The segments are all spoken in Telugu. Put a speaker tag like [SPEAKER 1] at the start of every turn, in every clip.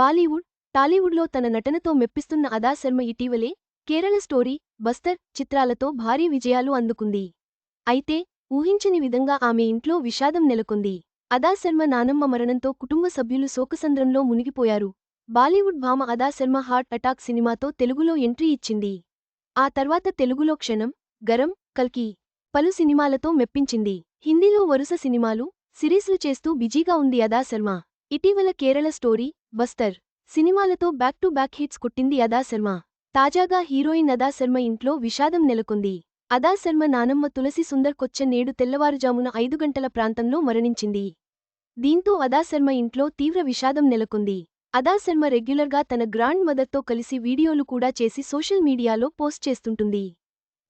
[SPEAKER 1] బాలీవుడ్ టాలీవుడ్లో తన నటనతో మెప్పిస్తున్న అదా శర్మ ఇటీవలే కేరళ స్టోరీ బస్తర్ చిత్రాలతో భారీ విజయాలు అందుకుంది. అయితే ఊహించని విధంగా ఆమె ఇంట్లో విషాదం నెలకొంది. అదా శర్మ నానమ్మ మరణంతో కుటుంబ సభ్యులు శోకసంద్రంలో మునిగిపోయారు. బాలీవుడ్ భామ అదా శర్మ హార్ట్ అటాక్ సినిమాతో తెలుగులో ఎంట్రీ ఇచ్చింది. ఆ తర్వాత తెలుగులో క్షణం గరం కల్కి పలు సినిమాలతో మెప్పించింది. హిందీలో వరుస సినిమాలు సిరీస్లు చేస్తూ బిజీగా ఉంది అదా శర్మ. ఇటీవల కేరళ స్టోరీ బస్తర్ సినిమాలతో బ్యాక్ టు బ్యాక్ హిట్స్ కొట్టింది అదా శర్మ. తాజాగా హీరోయిన్ అదా శర్మ ఇంట్లో విషాదం నెలకొంది. అదా శర్మ నానమ్మ తులసి సుందర్ కొచ్చ నేడు తెల్లవారుజామున ఐదు గంటల ప్రాంతంలో మరణించింది. దీంతో అదా శర్మ ఇంట్లో తీవ్ర విషాదం నెలకొంది. అదా శర్మ రెగ్యులర్గా తన గ్రాండ్ మదర్తో కలిసి వీడియోలు కూడా చేసి సోషల్ మీడియాలో పోస్ట్ చేస్తుంటుంది.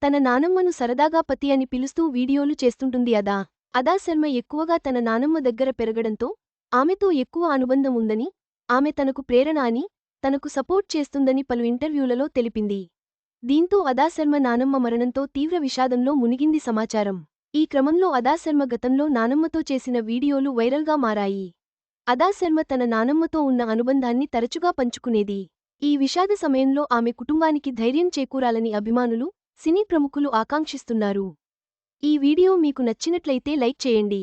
[SPEAKER 1] తన నానమ్మను సరదాగా పతి అని పిలుస్తూ వీడియోలు చేస్తుంటుంది అదా. అదా శర్మ ఎక్కువగా తన నానమ్మ దగ్గర పెరగడంతో ఆమెతో ఎక్కువ అనుబంధం ఉందని ఆమె తనకు ప్రేరణ అని తనకు సపోర్ట్ చేస్తుందని పలు ఇంటర్వ్యూలలో తెలిపింది. దీంతో అదాశర్మ నానమ్మ మరణంతో తీవ్ర విషాదంలో మునిగింది సమాచారం. ఈ క్రమంలో అదాశర్మ గతంలో నానమ్మతో చేసిన వీడియోలు వైరల్గా మారాయి. అదాశర్మ తన నానమ్మతో ఉన్న అనుబంధాన్ని తరచుగా పంచుకునేది. ఈ విషాద సమయంలో ఆమె కుటుంబానికి ధైర్యం చేకూరాలని అభిమానులు సినీ ప్రముఖులు ఆకాంక్షిస్తున్నారు. ఈ వీడియో మీకు నచ్చినట్లయితే లైక్ చేయండి.